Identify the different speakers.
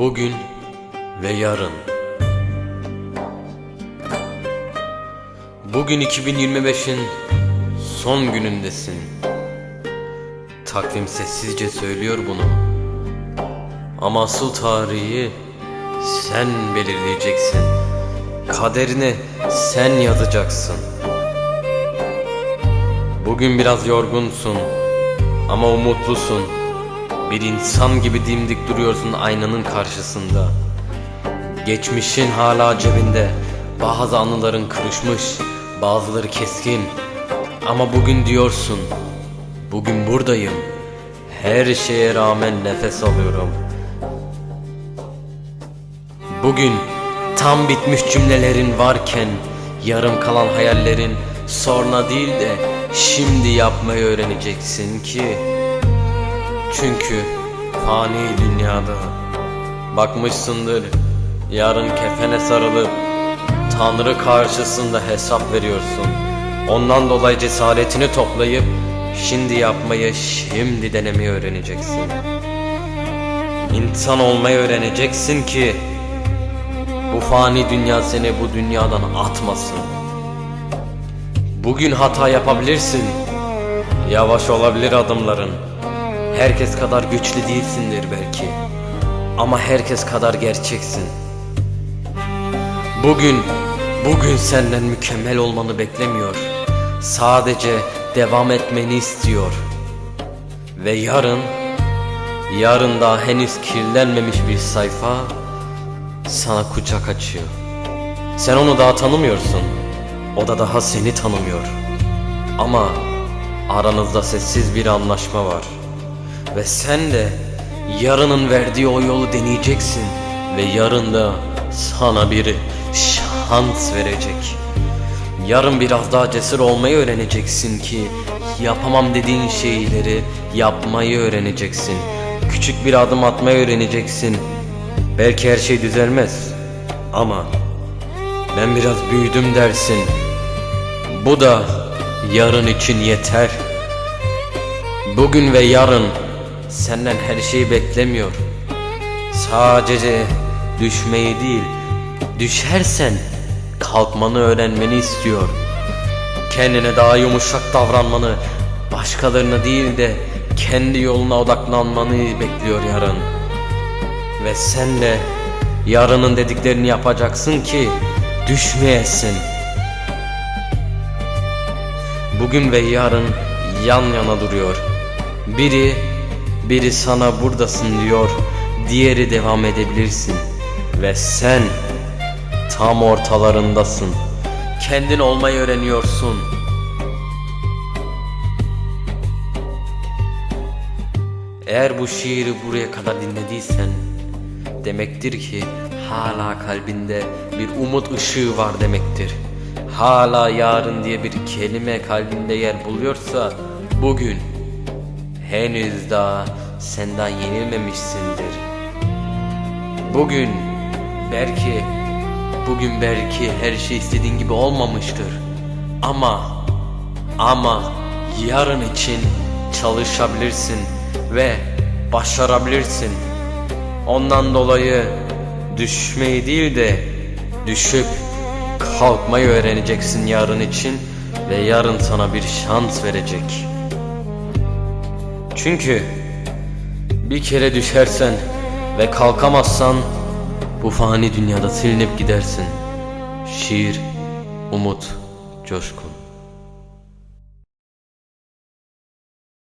Speaker 1: Bugün ve yarın. Bugün 2025'in son günündesin. Takvim sessizce söylüyor bunu. Ama asıl tarihi sen belirleyeceksin. Kaderini sen yazacaksın. Bugün biraz yorgunsun ama umutlusun. Bir insan gibi dimdik duruyorsun aynanın karşısında. Geçmişin hala cebinde. Bazı anıların kırışmış, bazıları keskin. Ama bugün diyorsun, bugün buradayım. Her şeye rağmen nefes alıyorum. Bugün tam bitmiş cümlelerin varken yarım kalan hayallerin sonra değil de şimdi yapmayı öğreneceksin ki çünkü fani dünyada bakmışsındır yarın kefene sarılıp Tanrı karşısında hesap veriyorsun. Ondan dolayı cesaretini toplayıp şimdi yapmayı şimdi denemeyi öğreneceksin. İnsan olmayı öğreneceksin ki bu fani dünya seni bu dünyadan atmasın. Bugün hata yapabilirsin. Yavaş olabilir adımların. Herkes kadar güçlü değilsindir belki. Ama herkes kadar gerçeksin. Bugün, bugün senden mükemmel olmanı beklemiyor. Sadece devam etmeni istiyor. Ve yarın, yarın daha henüz kirlenmemiş bir sayfa sana kucak açıyor. Sen onu daha tanımıyorsun. O da daha seni tanımıyor. Ama aranızda sessiz bir anlaşma var. Ve sen de yarının verdiği o yolu deneyeceksin. Ve yarın da sana bir şans verecek. Yarın biraz daha cesur olmayı öğreneceksin ki yapamam dediğin şeyleri yapmayı öğreneceksin. Küçük bir adım atmayı öğreneceksin. Belki her şey düzelmez ama ben biraz büyüdüm dersin. Bu da yarın için yeter. Bugün ve yarın senden her şeyi beklemiyor. Sadece düşmeyi değil, düşersen kalkmanı öğrenmeni istiyor. Kendine daha yumuşak davranmanı, başkalarına değil de kendi yoluna odaklanmanı bekliyor yarın. Ve sen de yarının dediklerini yapacaksın ki düşmeyesin. Bugün ve yarın yan yana duruyor. Biri biri sana buradasın diyor. Diğeri devam edebilirsin. Ve sen tam ortalarındasın. Kendin olmayı öğreniyorsun. Eğer bu şiiri buraya kadar dinlediysen demektir ki hala kalbinde bir umut ışığı var demektir. Hala yarın diye bir kelime kalbinde yer buluyorsa bugün henüz daha sen daha yenilmemişsindir. Bugün belki bugün belki her şey istediğin gibi olmamıştır. Ama ama yarın için çalışabilirsin ve başarabilirsin. Ondan dolayı düşmeyi değil de düşüp kalkmayı öğreneceksin yarın için ve yarın sana bir şans verecek. Çünkü bir kere düşersen ve kalkamazsan bu fani dünyada silinip gidersin. Şiir, umut, coşkun.